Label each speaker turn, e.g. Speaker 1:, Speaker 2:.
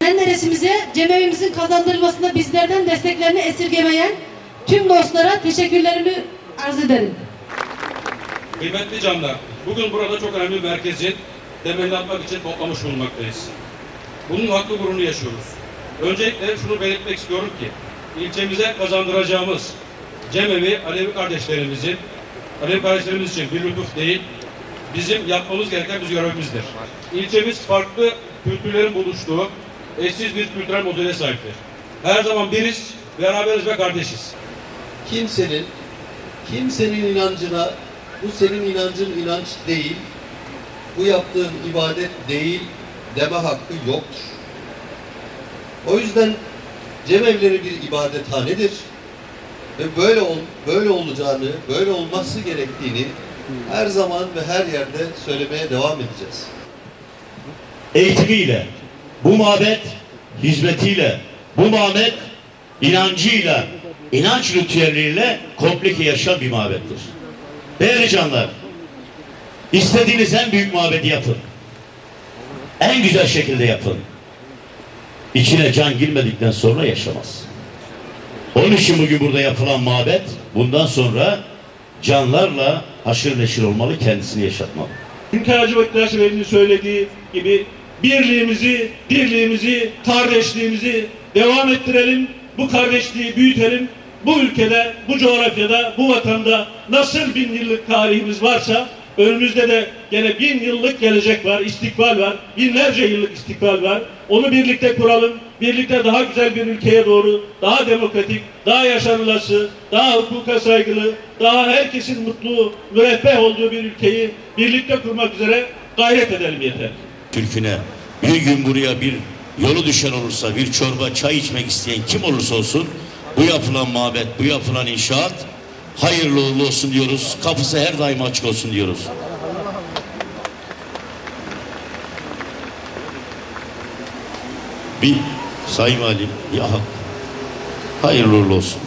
Speaker 1: Menderesimize cemevimizin kazandırılmasında bizlerden desteklerini esirgemeyen tüm dostlara teşekkürlerimi arz ederim.
Speaker 2: Kıymetli canlar, bugün burada çok önemli bir merkezin temelini atmak için toplamış bulunmaktayız. Bunun haklı gururunu yaşıyoruz. Öncelikle şunu belirtmek istiyorum ki, ilçemize kazandıracağımız Cemevi Alevi kardeşlerimizin, Alevi kardeşlerimiz için bir lütuf değil, bizim yapmamız gereken bir görevimizdir. İlçemiz farklı kültürlerin buluştuğu eşsiz bir kültürel modele sahiptir. Her zaman biriz, beraberiz ve kardeşiz.
Speaker 3: kimsenin kimsenin inancına bu senin inancın inanç değil, bu yaptığın ibadet değil deme hakkı yoktur. O yüzden cemevleri bir ibadethanedir ve böyle ol, böyle olacağını, böyle olması gerektiğini her zaman ve her yerde söylemeye devam edeceğiz.
Speaker 4: eğitimiyle, bu mabet hizmetiyle, bu mabet inancıyla, inanç ritüelleriyle komplike yaşayan bir mabettir. Değerli canlar, istediğiniz en büyük mabedi yapın. En güzel şekilde yapın. İçine can girmedikten sonra yaşamaz. Onun için bugün burada yapılan mabet bundan sonra canlarla haşır neşir olmalı, kendisini yaşatmalı.
Speaker 5: Hünkar Hacı Bektaş söylediği gibi birliğimizi, dirliğimizi, kardeşliğimizi devam ettirelim. Bu kardeşliği büyütelim. Bu ülkede, bu coğrafyada, bu vatanda nasıl bin yıllık tarihimiz varsa önümüzde de gene bin yıllık gelecek var, istikbal var, binlerce yıllık istikbal var. Onu birlikte kuralım. Birlikte daha güzel bir ülkeye doğru, daha demokratik, daha yaşanılası, daha hukuka saygılı, daha herkesin mutlu, müreffeh olduğu bir ülkeyi birlikte kurmak üzere gayret edelim yeter.
Speaker 4: Türküne bir gün buraya bir yolu düşen olursa bir çorba çay içmek isteyen kim olursa olsun bu yapılan mabet bu yapılan inşaat hayırlı uğurlu olsun diyoruz kapısı her daim açık olsun diyoruz. Bir sayın valim ya hayırlı uğurlu olsun.